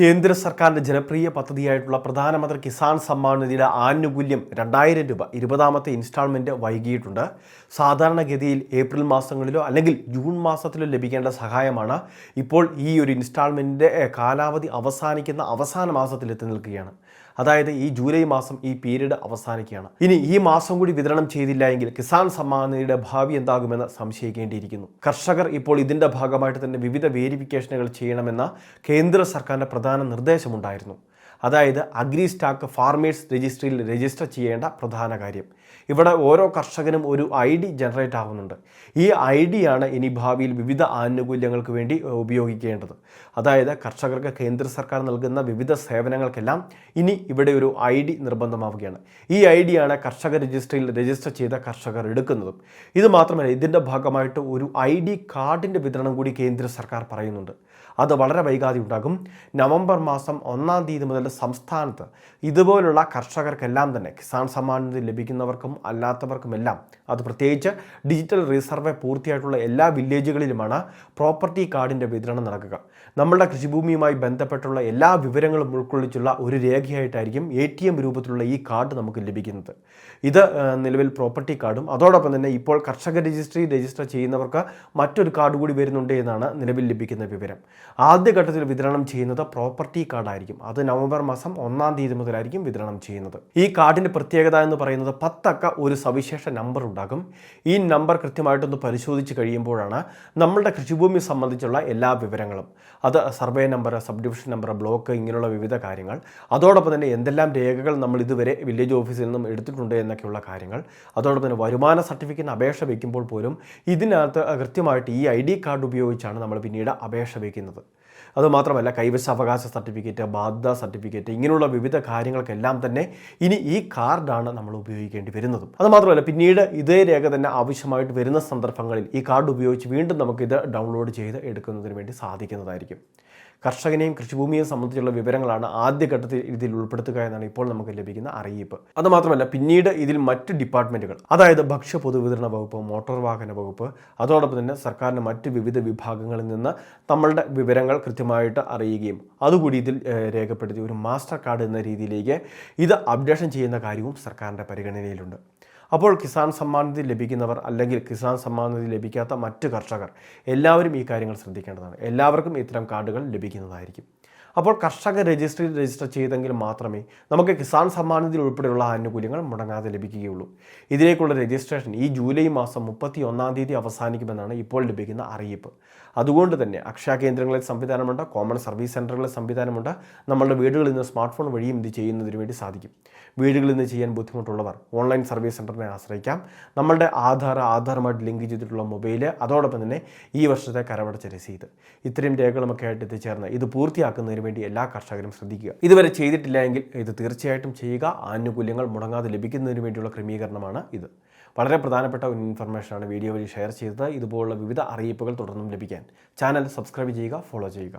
കേന്ദ്ര സർക്കാരിന്റെ ജനപ്രിയ പദ്ധതിയായിട്ടുള്ള പ്രധാനമന്ത്രി കിസാൻ സമ്മാൻ നിധിയുടെ ആനുകൂല്യം രണ്ടായിരം രൂപ ഇരുപതാമത്തെ ഇൻസ്റ്റാൾമെന്റ് വൈകിയിട്ടുണ്ട്. സാധാരണഗതിയിൽ ഏപ്രിൽ മാസങ്ങളിലോ അല്ലെങ്കിൽ ജൂൺ മാസത്തിലോ ലഭിക്കേണ്ട സഹായമാണ്. ഇപ്പോൾ ഈ ഒരു ഇൻസ്റ്റാൾമെന്റിന്റെ കാലാവധി അവസാനിക്കുന്ന അവസാന മാസത്തിൽ എത്തി നിൽക്കുകയാണ്. അതായത് ഈ ജൂലൈ മാസം ഈ പീരീഡ് അവസാനിക്കുകയാണ്. ഇനി ഈ മാസം കൂടി വിതരണം ചെയ്തില്ല എങ്കിൽ കിസാൻ നിധിയുടെ ഭാവി എന്താകുമെന്ന് സംശയിക്കേണ്ടിയിരിക്കുന്നു. കർഷകർ ഇപ്പോൾ ഇതിന്റെ ഭാഗമായിട്ട് തന്നെ വിവിധ വേരിഫിക്കേഷനുകൾ ചെയ്യണമെന്ന കേന്ദ്ര സർക്കാരിന്റെ പ്രധാന നിർദ്ദേശമുണ്ടായിരുന്നു. അതായത് അഗ്രി സ്റ്റാക്ക് ഫാർമേഴ്സ് രജിസ്ട്രിയിൽ രജിസ്റ്റർ ചെയ്യേണ്ട പ്രധാന കാര്യം. ഇവിടെ ഓരോ കർഷകനും ഒരു ഐ ഡി ജനറേറ്റ് ആവുന്നുണ്ട്. ഈ ഐ ഡിയാണ് ഇനി ഭാവിയിൽ വിവിധ ആനുകൂല്യങ്ങൾക്ക് വേണ്ടി ഉപയോഗിക്കേണ്ടത്. അതായത് കർഷകർക്ക് കേന്ദ്ര സർക്കാർ നൽകുന്ന വിവിധ സേവനങ്ങൾക്കെല്ലാം ഇനി ഇവിടെ ഒരു ഐ ഡി നിർബന്ധമാവുകയാണ്. ഈ ഐ ഡിയാണ് കർഷക രജിസ്ട്രിയിൽ രജിസ്റ്റർ ചെയ്ത കർഷകർ എടുക്കുന്നതും. ഇത് മാത്രമല്ല ഇതിന്റെ ഭാഗമായിട്ട് ഒരു ഐ ഡി കാർഡിന്റെ വിതരണം കൂടി കേന്ദ്ര സർക്കാർ പറയുന്നുണ്ട്. അത് വളരെ വൈകാതെ ഉണ്ടാകും. നവംബർ മാസം ഒന്നാം തീയതി മുതൽ സംസ്ഥാനത്ത് ഇതുപോലുള്ള കർഷകർക്കെല്ലാം തന്നെ കിസാൻ സമ്മാനത്തിൽ നിധി ലഭിക്കുന്നവർക്കും അല്ലാത്തവർക്കുമെല്ലാം അത് പ്രത്യേകിച്ച് ഡിജിറ്റൽ റിസർവേ പൂർത്തിയായിട്ടുള്ള എല്ലാ വില്ലേജുകളിലുമാണ് പ്രോപ്പർട്ടി കാർഡിന്റെ വിതരണം നടക്കുക. നമ്മളുടെ കൃഷിഭൂമിയുമായി ബന്ധപ്പെട്ടുള്ള എല്ലാ വിവരങ്ങളും ഉൾക്കൊള്ളിച്ചുള്ള ഒരു രേഖയായിട്ടായിരിക്കും എ ടി എം രൂപത്തിലുള്ള ഈ കാർഡ് നമുക്ക് ലഭിക്കുന്നത്. ഇത് നിലവിൽ പ്രോപ്പർട്ടി കാർഡും അതോടൊപ്പം തന്നെ ഇപ്പോൾ കർഷക രജിസ്ട്രി രജിസ്റ്റർ ചെയ്യുന്നവർക്ക് മറ്റൊരു കാർഡ് കൂടി വരുന്നുണ്ട് എന്നാണ് നിലവിൽ ലഭിക്കുന്ന വിവരം. ആദ്യഘട്ടത്തിൽ വിതരണം ചെയ്യുന്നത് പ്രോപ്പർട്ടി കാർഡായിരിക്കും. അത് നവംബർ മാസം ഒന്നാം തീയതി മുതലായിരിക്കും വിതരണം ചെയ്യുന്നത്. ഈ കാർഡിന്റെ പ്രത്യേകത എന്ന് പറയുന്നത് പത്തക്ക ഒരു സവിശേഷ നമ്പർ ഉണ്ടാകും. ഈ നമ്പർ കൃത്യമായിട്ടൊന്ന് പരിശോധിച്ച് കഴിയുമ്പോഴാണ് നമ്മളുടെ കൃഷിഭൂമി സംബന്ധിച്ചുള്ള എല്ലാ വിവരങ്ങളും. അത് survey number sub division number block ഇങ്ങനെയുള്ള വിവിധ കാര്യങ്ങൾ. അതോടൊപ്പം തന്നെ എന്തെല്ലാം രേഖകൾ നമ്മൾ ഇതുവരെ വില്ലേജ് ഓഫീസിൽ നിന്നും എടുത്തിട്ടുണ്ട് എന്നൊക്കെയുള്ള കാര്യങ്ങൾ. അതോടൊപ്പം തന്നെ വരുമാന സർട്ടിഫിക്കറ്റിന് അപേക്ഷ വയ്ക്കുമ്പോൾ പോലും ഇതിനകത്ത് കൃത്യമായിട്ട് ഈ ഐ ഡി കാർഡ് ഉപയോഗിച്ചാണ് നമ്മൾ പിന്നീട് അപേക്ഷ വയ്ക്കുന്നത്. അതുമാത്രമല്ല കൈവശ അവകാശ സർട്ടിഫിക്കറ്റ് ബാധ്യത സർട്ടിഫിക്കറ്റ് ഇങ്ങനെയുള്ള വിവിധ കാര്യങ്ങൾക്കെല്ലാം തന്നെ ഇനി ഈ കാർഡാണ് നമ്മൾ ഉപയോഗിക്കേണ്ടി വരുന്നതും. അതുമാത്രമല്ല പിന്നീട് ഇതേ രേഖ തന്നെ ആവശ്യമായിട്ട് വരുന്ന സന്ദർഭങ്ങളിൽ ഈ കാർഡ് ഉപയോഗിച്ച് വീണ്ടും നമുക്ക് ഇത് ഡൗൺലോഡ് ചെയ്ത് എടുക്കുന്നതിന് വേണ്ടി സാധിക്കുന്നതായിരിക്കും. കർഷകനെയും കൃഷിഭൂമിയെയും സംബന്ധിച്ചുള്ള വിവരങ്ങളാണ് ആദ്യഘട്ടത്തിൽ ഇതിൽ ഉൾപ്പെടുത്തുക എന്നാണ് ഇപ്പോൾ നമുക്ക് ലഭിക്കുന്ന അറിയിപ്പ്. അതുമാത്രമല്ല പിന്നീട് ഇതിൽ മറ്റ് ഡിപ്പാർട്ട്മെന്റുകൾ അതായത് ഭക്ഷ്യ പൊതുവിതരണ വകുപ്പ് മോട്ടോർ വാഹന വകുപ്പ് അതോടൊപ്പം തന്നെ സർക്കാരിന്റെ മറ്റ് വിവിധ വിഭാഗങ്ങളിൽ നിന്ന് നമ്മളുടെ വിവരങ്ങൾ കൃത്യമായിട്ട് അറിയുകയും അതുകൂടി ഇതിൽ രേഖപ്പെടുത്തി ഒരു മാസ്റ്റർ കാർഡ് എന്ന രീതിയിലേക്ക് ഇത് അപ്ഡേഷൻ ചെയ്യുന്ന കാര്യവും സർക്കാരിന്റെ പരിഗണനയിലുണ്ട്. അപ്പോൾ കിസാൻ സമ്മാൻ നിധി ലഭിക്കുന്നവർ അല്ലെങ്കിൽ കിസാൻ സമ്മാൻ നിധി ലഭിക്കാത്ത മറ്റ് കർഷകർ എല്ലാവരും ഈ കാര്യങ്ങൾ ശ്രദ്ധിക്കേണ്ടതാണ്. എല്ലാവർക്കും ഇത്തരം കാർഡുകൾ ലഭിക്കുന്നതായിരിക്കും. അപ്പോൾ കർഷക രജിസ്ട്രി രജിസ്റ്റർ ചെയ്തെങ്കിൽ മാത്രമേ നമുക്ക് കിസാൻ നിധി ഉൾപ്പെടെയുള്ള ആനുകൂല്യങ്ങൾ മുടങ്ങാതെ ലഭിക്കുകയുള്ളൂ. ഇതിലേക്കുള്ള രജിസ്ട്രേഷൻ ഈ ജൂലൈ മാസം മുപ്പത്തി ഒന്നാം തീയതി അവസാനിക്കുമെന്നാണ് ഇപ്പോൾ ലഭിക്കുന്ന അറിയിപ്പ്. അതുകൊണ്ട് തന്നെ അക്ഷയ കേന്ദ്രങ്ങളിൽ സംവിധാനമുണ്ട് കോമൺ സർവീസ് സെന്ററുകളിൽ സംവിധാനമുണ്ട് നമ്മളുടെ വീടുകളിൽ നിന്ന് സ്മാർട്ട് ഫോൺ വഴിയും ഇത് ചെയ്യുന്നതിന് വേണ്ടി സാധിക്കും. വീടുകളിൽ നിന്ന് ചെയ്യാൻ ബുദ്ധിമുട്ടുള്ളവർ ഓൺലൈൻ സർവീസ് സെന്ററിനെ ആശ്രയിക്കാം. നമ്മളുടെ ആധാർ ആധാറുമായിട്ട് ലിങ്ക് ചെയ്തിട്ടുള്ള മൊബൈൽ അതോടൊപ്പം തന്നെ ഈ വർഷത്തെ കരമടച്ച രസീത്. ഇത്രയും രേഖകളുമൊക്കെ ആയിട്ട് എത്തിച്ചേർന്ന് ഇത് പൂർത്തിയാക്കുന്നതിന് വേണ്ടി എല്ലാ കർഷകരും ശ്രദ്ധിക്കുക. ഇതുവരെ ചെയ്തിട്ടില്ല എങ്കിൽ ഇത് തീർച്ചയായിട്ടും ചെയ്യുക. ആനുകൂല്യങ്ങൾ മുടങ്ങാതെ ലഭിക്കുന്നതിന് വേണ്ടിയുള്ള ക്രമീകരണമാണ് ഇത്. വളരെ പ്രധാനപ്പെട്ട ഒരു ഇൻഫർമേഷനാണ് വീഡിയോ വഴി ഷെയർ ചെയ്തത്. ഇതുപോലുള്ള വിവിധ അറിയിപ്പുകൾ തുടർന്നും ലഭിക്കാൻ. ചാനൽ സബ്സ്ക്രൈബ് ചെയ്യുക ഫോളോ ചെയ്യുക.